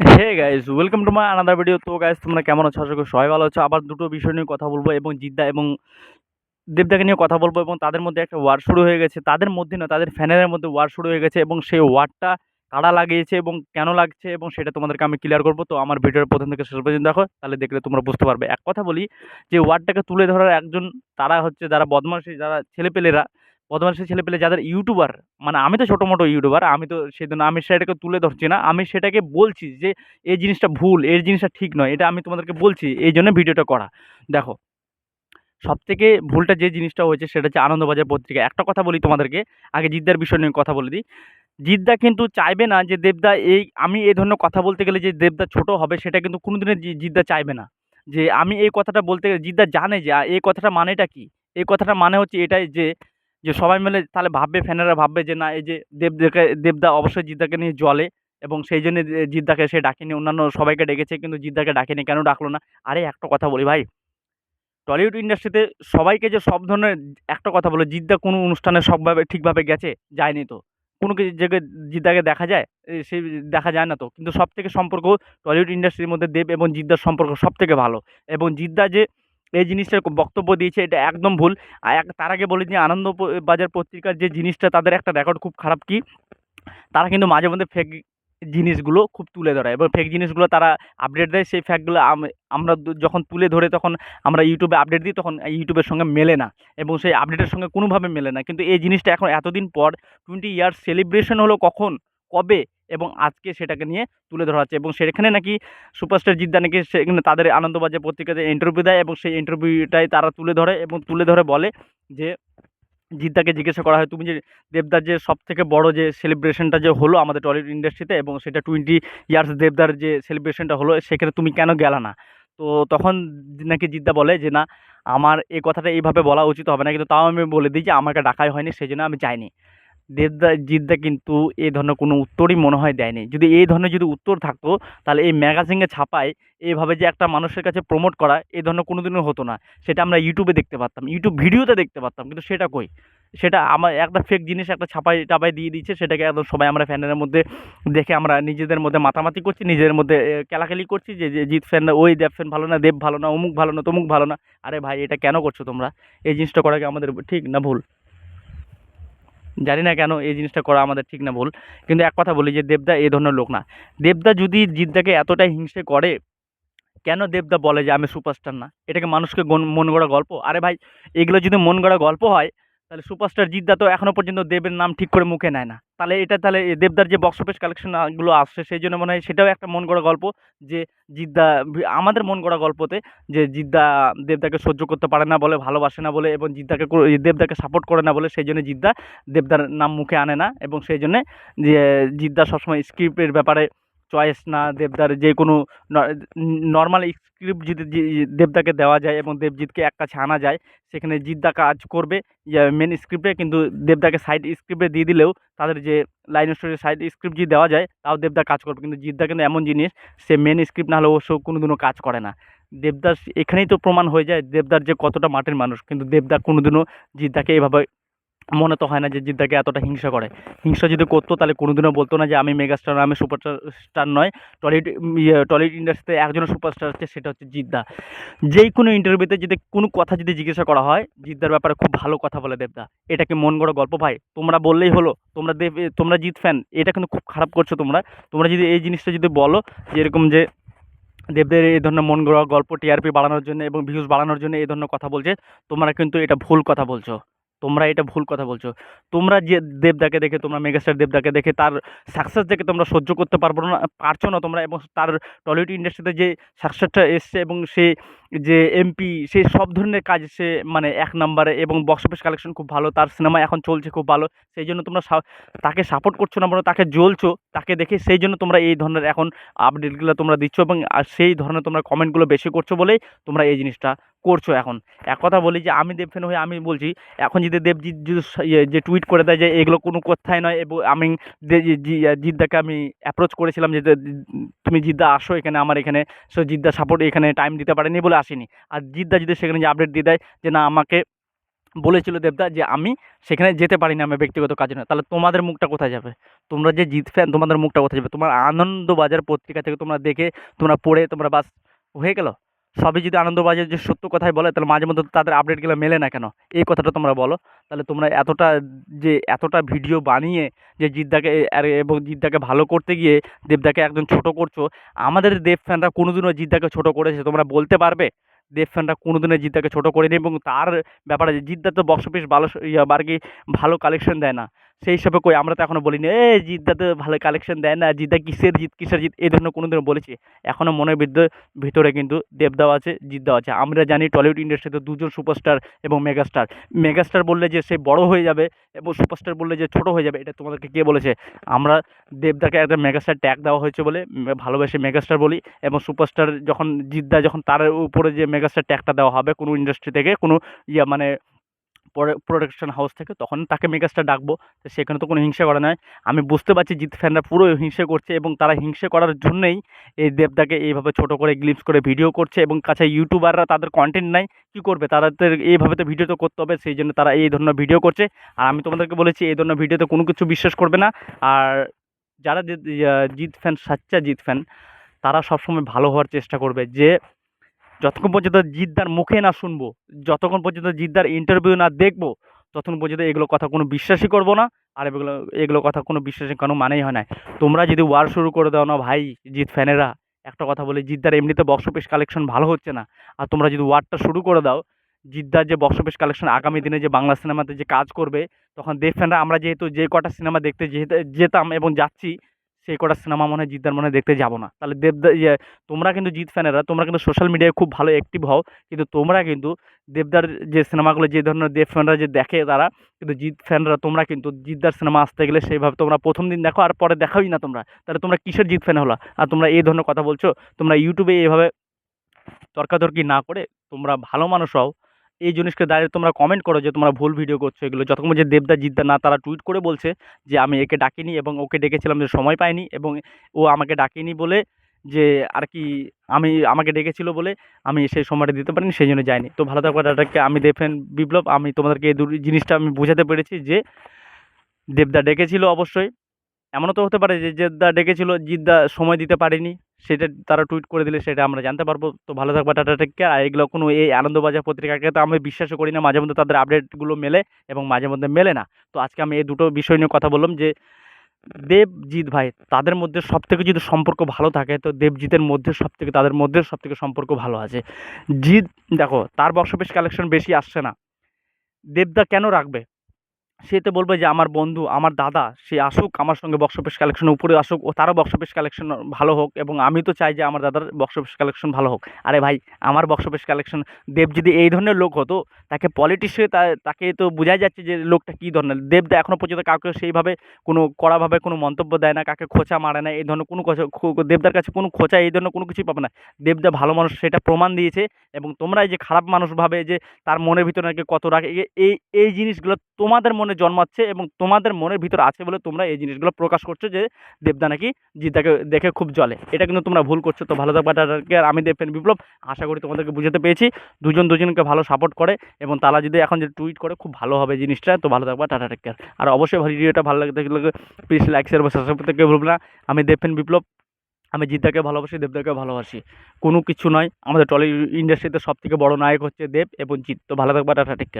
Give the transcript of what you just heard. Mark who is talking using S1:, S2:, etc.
S1: Hey guys welcome to my another video তো guys তোমরা কেমন আছো? আশা করি সবাই ভালো আছো। আবার দুটো বিষয় নিয়ে কথা বলব এবং জিদ্দা এবং দেবদাকে নিয়ে কথা বলব এবং তাদের মধ্যে একটা ওয়ার শুরু হয়ে গেছে। তাদের মধ্যে না, তাদের ফ্যানের মধ্যে ওয়ার শুরু হয়ে গেছে এবং সেই ওয়ারটা কারা লাগিয়েছে এবং কেন লাগছে এবং সেটা তোমাদেরকে আমি ক্লিয়ার করব। তো আমার ভিডিওর প্রথম থেকে শেষ পর্যন্ত দেখো, তাহলে দেখলে তোমরা বুঝতে পারবে। এক কথা বলি, যে ওয়ারটাকে তুলে ধরার একজন তারা হচ্ছে যারা বদমাশি, যারা ছেলেপেলেরা বদমাশি ছেলেপেলে যাদের ইউটিউবার মানে আমি তো ছোটো মোটো ইউটিউবার আমি তো সেজন্য আমি সেটাকে তুলে ধরছি না, আমি সেটাকে বলছি যে, এই জিনিসটা ভুল, এই জিনিসটা ঠিক নয়, এটা আমি তোমাদেরকে বলছি, এই জন্য ভিডিওটা করা। দেখো, সবথেকে ভুলটা যে জিনিসটা হয়েছে সেটা হচ্ছে আনন্দবাজার পত্রিকা। একটা কথা বলি তোমাদেরকে, আগে জিদ্দার বিষয় নিয়ে কথা বলে দিই। জিদ্দা কিন্তু চাইবে না যে দেবদা এই, আমি এই ধরনের কথা বলতে গেলে যে দেবদা ছোট হবে, সেটা কিন্তু কোনোদিনও জিদ্দা চাইবে না। যে আমি এই কথাটা বলতে গেলে, জিদ্দা জানে যে এই কথাটা মানেটা কী? এই কথাটা মানে হচ্ছে এটাই যে যে সবাই মিলে তাহলে ভাববে, ফ্যানেরা ভাববে যে না, এই যে দেবদাকে, দেবদা অবশ্যই জিদ্দাকে নিয়ে জ্বলে এবং সেই জন্য জিদ্দাকে সে ডাকেনি। অন্যান্য সবাইকে ডেকেছে কিন্তু জিদ্দাকে ডাকেনি। কেন ডাকলো না? আরে একটা কথা বলি ভাই। টলিউড ইন্ডাস্ট্রিতে সবাইকে যে সব ধরনের একটা কথা বলে, জিদ্দা কোনো অনুষ্ঠানে সবভাবে ঠিকভাবে গেছে? যায়নি তো। কোনো কিছু জায়গায় জিদ্দাকে দেখা যায় সেই দেখা যায় না তো। কিন্তু সব থেকে সম্পর্ক টলিউড ইন্ডাস্ট্রির মধ্যে দেব এবং জিদ্দার সম্পর্ক সব থেকে ভালো। এবং জিদ্দা যে এই জিনিসটার বক্তব্য দিয়েছে, এটা একদম ভুল। তার আগে বলে দিই আনন্দ বাজার পত্রিকার যে জিনিসটা, তাদের একটা রেকর্ড খুব খারাপ কি? তারা কিন্তু মাঝে মধ্যে ফেক জিনিসগুলো খুব তুলে ধরে এবং ফেক জিনিসগুলো তারা আপডেট দেয়। সেই ফ্যাকগুলো আমরা যখন তুলে ধরে তখন আমরা ইউটিউবে আপডেট দিই, তখন ইউটিউবের সঙ্গে মেলে না এবং সেই আপডেটের সঙ্গে কোনোভাবে মেলে না। কিন্তু এই জিনিসটা এখন এতদিন পর টোয়েন্টি ইয়ার্স সেলিব্রেশন হলো কখন? কবে এবং আজকে সেটাকে নিয়ে তুলে ধরা হচ্ছে এবং সেখানে নাকি সুপারস্টার জিদ্দা নাকি সেখানে তাদের আনন্দবাজার পত্রিকাতে ইন্টারভিউ দেয় এবং সেই ইন্টারভিউটাই তারা তুলে ধরে এবং তুলে ধরে বলে যে জিদ্দাকে জিজ্ঞাসা করা হয়, তুমি যে দেবদার যে সব থেকে বড় যে সেলিব্রেশনটা যে হলো আমাদের টলিউড ইন্ডাস্ট্রিতে এবং সেটা টোয়েন্টি ইয়ার্স দেবদার যে সেলিব্রেশনটা হলো, সেখানে তুমি কেন গেলা না? তো তখন নাকি জিদ্দা বলে যে, না, আমার এই কথাটা এইভাবে বলা উচিত হবে না। কিন্তু তাও আমি বলে দিই যে, আমাকে ডাকাই হয়নি সেই জন্য আমি যাইনি। দেবদা জিদ্দা কিন্তু এই ধরনের কোনো উত্তরই মনে হয় দেয়নি। যদি এই ধরনের যদি উত্তর থাকতো, তাহলে এই ম্যাগাজিনে ছাপায় এইভাবে যে একটা মানুষের কাছে প্রমোট করা এই ধরনের কোনো দিনও হতো না। সেটা আমরা ইউটিউবে দেখতে পারতাম। ইউটিউব ভিডিওতে দেখতে পারতাম, কিন্তু সেটা কই? সেটা আমার একটা ফেক জিনিস, একটা ছাপাই টাপাই দিয়ে দিচ্ছে, সেটাকে একদম সবাই আমরা ফ্যানের মধ্যে দেখে আমরা নিজেদের মধ্যে মাতামাতি করছি, নিজেদের মধ্যে কেলাকেলি করছি যে জিৎ ফ্যান ওই দেব ফ্যান ভালো না, দেব ভালো না, অমুক ভালো না, তমুক ভালো না। আরে ভাই, এটা কেন করছ তোমরা? এই জিনিসটা করা কি আমাদের ঠিক না ভুল? জানি না কেন এই জিনিসটা করা আমাদের ঠিক না ভুল। কিন্তু এক কথা বলি যে দেবদা এই ধরনের লোক না। দেবদা যদি জিদ্দাকে এতটাই হিংসে করে, কেন দেবদা বলে যে আমি সুপারস্টার না? এটাকে মানুষকে মন গড়া গল্প? আরে ভাই, এগুলো যদি মন গড়া গল্প হয়, তাহলে সুপারস্টার জিদ্দা তো এখনও পর্যন্ত দেবের নাম ঠিক করে মুখে নেয় না। তাহলে এটা তাহলে দেবদার যে বক্স অফিস কালেকশনগুলো আসছে, সেই জন্য মনে হয় সেটাও একটা মন গড়া গল্প যে জিদ্দা আমাদের মন গড়া গল্পতে যে জিদ্দা দেবদাকে সহ্য করতে পারে না বলে, ভালোবাসে না বলে এবং জিদ্দাকে দেবদাকে সাপোর্ট করে না বলে সেই জন্য জিদ্দা দেবদার নাম মুখে আনে না এবং সেই জন্যে যে জিদ্দা সবসময় স্ক্রিপ্টের ব্যাপারে চয়েস না, দেবদার যে কোনো নর্মাল স্ক্রিপ্ট যদি দেবদাকে দেওয়া যায় এবং দেবজিৎকে এক কাছে আনা যায়, সেখানে জিদ্দা কাজ করবে মেন স্ক্রিপ্টে কিন্তু দেবদাকে সাইড স্ক্রিপ্টে দিয়ে দিলেও তাদের যে লাইন স্টোরি সাইড স্ক্রিপ্ট যদি দেওয়া যায়, তাও দেবদা কাজ করবে। কিন্তু জিদ্দা কিন্তু এমন জিনিস, সে মেন স্ক্রিপ্ট না হলেও সে কোনোদিনও কাজ করে না। দেবদাস এখানেই তো প্রমাণ হয়ে যায়, দেবদার যে কতটা মাটির মানুষ, কিন্তু দেবদা কোনোদিনও জিদ্দাকে এভাবে মনে তো হয় না যে জিদ্দাকে এতটা হিংসা করে। হিংসা যদি করতো, তাহলে কোনোদিনও বলতো না যে আমি মেগাস্টার আমি সুপারস্টার স্টার নয়। টলিউড ইয়ে টলিউড ইন্ডাস্ট্রিতে একজনের সুপারস্টার হচ্ছে সেটা হচ্ছে জিদ্দা। যেই কোনো ইন্টারভিউতে যদি কোনো কথা যদি জিজ্ঞাসা করা হয়, জিদ্দার ব্যাপারে খুব ভালো কথা বলে দেবদা। এটা কি মন গড়া গল্প ভাই? তোমরা বললেই হলো, তোমরা দেব, তোমরা জিত ফ্যান, এটা কিন্তু খুব খারাপ করছ তোমরা। তোমরা যদি এই জিনিসটা যদি বলো যে এরকম যে দেবদের এই ধরনের মন গড়া গল্প, টিআরপি বাড়ানোর জন্য এবং ভিউজ বাড়ানোর জন্য এই ধরনের কথা বলছে, তোমরা কিন্তু এটা ভুল কথা বলছো। তোমরা এটা ভুল কথা বলছো। তোমরা যে দেবদাকে দেখে, তোমরা মেগাস্টার দেবদাকে দেখে, তার সাকসেস দেখে তোমরা সহ্য করতে পারব না, পারছ না তোমরা এবং তার টলিউড ইন্ডাস্ট্রিতে যে সাকসেসটা এসছে এবং সে যে এমপি সে সব ধরনের কাজ সে মানে এক নম্বরে এবং বক্স অফিস কালেকশন খুব ভালো, তার সিনেমা এখন চলছে খুব ভালো, সেই জন্য তোমরা তাকে সাপোর্ট করছ না বরং তাকে জ্বলছো। তাকে দেখে সেই জন্য তোমরা এই ধরনের এখন আপডেটগুলো তোমরা দিচ্ছ এবং সেই ধরনের তোমরা কমেন্টগুলো বেশি করছ বলেই তোমরা এই জিনিসটা করছ এখন। এক কথা বলি যে আমি দেব ফ্যান হয়ে আমি বলছি, এখন যদি দেবজিৎ ইয়ে যে টুইট করে দেয় যে এগুলো কোনো কথাই নয় এবং আমি জিদ্দাকে আমি অ্যাপ্রোচ করেছিলাম যে তুমি জিদ্দা আসো এখানে আমার এখানে সো জিদ্দা সাপোর্ট এখানে টাইম দিতে পারেনি বলে আসেনি। আর জিদ্দা যদি সেখানে যে আপডেট দিয়ে দেয় যে না আমাকে বলেছিল দেবদা যে আমি সেখানে যেতে পারি না, আমার ব্যক্তিগত কাজে নয়। তাহলে তোমাদের মুখটা কোথায় যাবে? তোমরা যে জিত ফ্যান তোমাদের মুখটা কোথায় যাবে? তোমার আনন্দবাজার পত্রিকা থেকে তোমরা দেখে, তোমরা পড়ে, তোমরা বাস, হয়ে গেল? সবই যদি আনন্দবাজার যে সত্য কথাই বলে, তাহলে মাঝে মধ্যে তাদের আপডেটগুলো মেলে না কেন? এই কথাটা তোমরা বলো। তাহলে তোমরা এতটা যে, এতটা ভিডিও বানিয়ে যে জিদ্দাকে এবং জিদ্দাকে ভালো করতে গিয়ে দেবদাকে একজন ছোট করছ, আমাদের দেব ফ্যানরা কোনোদিনও জিদ্দাকে ছোট করেছে, তোমরা বলতে পারবে? দেব ফ্যানরা কোনোদিনও জিদ্দাকে ছোটো করেনি এবং তার ব্যাপারে জিদ্দা তো বক্স অফিস ভালো স- ইয়া আর কি ভালো কালেকশন দেয় না। সেই হিসাবে কই, আমরা তো এখনও বলিনি এ জিদ্দা তো ভালো কালেকশন দেয় না জিদ্দা কিসের জিত কিসের জিত এই ধরনের কোনোদিনও বলেছি। এখনও মনের ভিতরে কিন্তু দেবদাও আছে জিদ্দাও আছে। আমরা জানি টলিউড ইন্ডাস্ট্রিতে দুজন সুপারস্টার এবং মেগাস্টার মেগাস্টার বললে যে সে বড় হয়ে যাবে এবং সুপারস্টার বললে যে ছোট হয়ে যাবে, এটা তোমাদেরকে কে বলেছে? আমরা দেবদাকে একটা মেগাস্টার ট্যাগ দেওয়া হয়েছে বলে ভালোবেসে মেগাস্টার বলি এবং সুপারস্টার যখন জিদ্দা যখন তার উপরে যে মেগাস্টার ট্যাগটা দেওয়া হবে কোনো ইন্ডাস্ট্রি থেকে, কোনো ইয়া মানে প্রোডাকশন হাউস থেকে, তখন তাকে মেগাস্টার ডাকবো। তো সেখানে তো কোনো হিংসা করা নয় আমি বুঝতে পারছি জিৎ ফ্যানরা পুরো হিংসে করছে এবং তারা হিংসে করার জন্যই এই দেবদাকে এইভাবে ছোট করে গ্লিপস করে ভিডিও করছে এবং কাছে ইউটিউবাররা তাদের কন্টেন্ট নাই। কী করবে? তাদের এইভাবে তো ভিডিও তো করতে হবে, সেই জন্য তারা এই ধরনের ভিডিও করছে। আর আমি তোমাদেরকে বলেছি, এই ধরনের ভিডিওতে কোনো কিছু বিশ্বাস করবে না। আর যারা জিৎ ফ্যান, সাচ্চা জিৎ ফ্যান, তারা সবসময় ভালো হওয়ার চেষ্টা করবে যে যতক্ষণ পর্যন্ত জিদ্দার মুখে না শুনব, যতক্ষণ পর্যন্ত জিদ্দার ইন্টারভিউ না দেখব, ততক্ষণ পর্যন্ত এগুলো কথা কোনো বিশ্বাসই করব না, আর এগুলো এগুলো কথা কোনো বিশ্বাসের কোনো মানেই হয় না। তোমরা যদি ওয়ার শুরু করে দাও না ভাই, জিৎ ফ্যানেরা, একটা কথা বলি, জিদ্দার এমনিতে বক্স অফিস কালেকশন ভালো হচ্ছে না, আর তোমরা যদি ওয়ারটা শুরু করে দাও, জিদ্দার যে বক্স অফিস কালেকশন আগামী দিনে যে বাংলা সিনেমাতে যে কাজ করবে, তখন দেব ফ্যানরা, আমরা যেহেতু যে কটা সিনেমা দেখতে যেতে যেতাম এবং যাচ্ছি সেই কটা সিনেমা মনে হয় জিদ্দার মনে দেখতে যাব না। তাহলে দেবদা ইয়ে তোমরা কিন্তু জিৎ ফ্যানেরা, তোমরা কিন্তু সোশ্যাল মিডিয়ায় খুব ভালো অ্যাক্টিভ হও, কিন্তু তোমরা কিন্তু দেবদার যে সিনেমাগুলো যে ধরনের দেব ফ্যানরা যে দেখে তারা, কিন্তু জিৎ ফ্যানরা তোমরা কিন্তু জিদ্দার সিনেমা আসতে গেলে সেইভাবে তোমরা প্রথম দিন দেখো আর পরে দেখাই না তোমরা। তাহলে তোমরা কিসের জিৎ ফ্যান হলো? আর তোমরা এই ধরনের কথা বলছো, তোমরা ইউটিউবে এইভাবে তর্কাতর্কি না করে তোমরা ভালো মানুষ হও। এই জিনিসকে দাঁড়িয়ে তোমরা কমেন্ট করো যে তোমরা ভুল ভিডিও করছ এগুলো। যতক্ষণ যে দেবদা, জিদ্দা না, তারা টুইট করে বলছে যে আমি একে ডাকিনি এবং ওকে ডেকেছিলাম যে সময় পাইনি এবং ও আমাকে ডাকেনি বলে যে আর কি আমি, আমাকে ডেকেছিল বলে আমি সেই সময়টা দিতে পারিনি, সেই জন্য যাইনি। তো ভালো থাকবে দাদাকে আমি দেখেন বিপ্লব। আমি তোমাদেরকে এই দুটি জিনিসটা আমি বোঝাতে পেরেছি যে দেবদা ডেকেছিল অবশ্যই। এমনও তো হতে পারে যে দেবদা ডেকেছিল, জিদ্দা সময় দিতে পারেনি। সেটা তারা টুইট করে দিলে সেটা আমরা জানতে পারব। তো ভালো থাকবে, টাটা টেক কেয়ার আর এগুলো কোনো এই আনন্দবাজার পত্রিকাকে তো আমি বিশ্বাসও করি না মাঝে মধ্যে তাদের আপডেটগুলো মেলে এবং মাঝে মধ্যে মেলে না। তো আজকে আমি এই দুটো বিষয় নিয়ে কথা বললাম যে দেবজিৎ ভাই, তাদের মধ্যে সব থেকে যদি সম্পর্ক ভালো থাকে, তো দেবজিতের মধ্যে সব থেকে তাদের মধ্যে সব থেকে সম্পর্ক ভালো আছে। জিৎ, দেখো, তার বক্স অফিস কালেকশন বেশি আসছে না। দেবদা কেন রাখবে? সে তো বলবে যে আমার বন্ধু, আমার দাদা, সে আসুক, আমার সঙ্গে বক্স অফিস কালেকশন উপরে আসুক, ও তারও বক্স অফিস কালেকশন ভালো হোক এবং আমি তো চাই যে আমার দাদার বক্স অফিস কালেকশন ভালো হোক। আরে ভাই, আমার বক্স অফিস কালেকশন দেব যদি এই ধরনের লোক হতো, তাকে পলিটিক্সে তাকে তো বোঝাই যাচ্ছে যে লোকটা কী ধরনের। দেবদা এখনও পর্যন্ত কাউকে সেইভাবে কোনো কড়াভাবে কোনো মন্তব্য দেয় না কাকে খোঁচা মারে না, এই ধরনের কোনো দেবদার কাছে কোনো খোঁচা, এই ধরনের কোনো কিছুই পাবে না। দেবদা ভালো মানুষ, সেটা প্রমাণ দিয়েছে এবং তোমরা এই যে খারাপ মানুষ ভাবে যে তার মনের ভিতরে নাকি কত এ- এই এই জিনিসগুলো তোমাদের মনে জন্মাচ্ছে এবং তোমাদের মনের ভিতর আছে বলে তোমরা এই জিনিসগুলো প্রকাশ করছ যে দেবদা নাকি জিদ্দাকে দেখে খুব জলে এটা কিন্তু তোমরা ভুল করছ, তো ভালো থাকবে আর আমি দেবপেন বিপ্লব, আশা করি তোমাদেরকে বুঝাতে পেরেছি। দুজন দুজনকে ভালো সাপোর্ট করে এবং তারা যদি এখন যে টুইট করে, খুব ভালো হবে জিনিসটা, তো ভালো থাকবে টাটা টেক আর অবশ্যই ভিডিওটা ভালো লাগে থাকলে প্লিজ লাইক শেয়ার বা সাবস্ক্রাইব করতে ভুলবে না। আমি দেবপেন বিপ্লব, আমি জিদ্দাকে ভালোবাসি দেবদাকে ভালোবাসি। কোনো কিছু নয়, আমাদের টলি ইন্ডাস্ট্রিতে সব থেকে বড় নায়ক হচ্ছে দেব এবং জিৎ। তো ভালো থাকবে টাটা টেক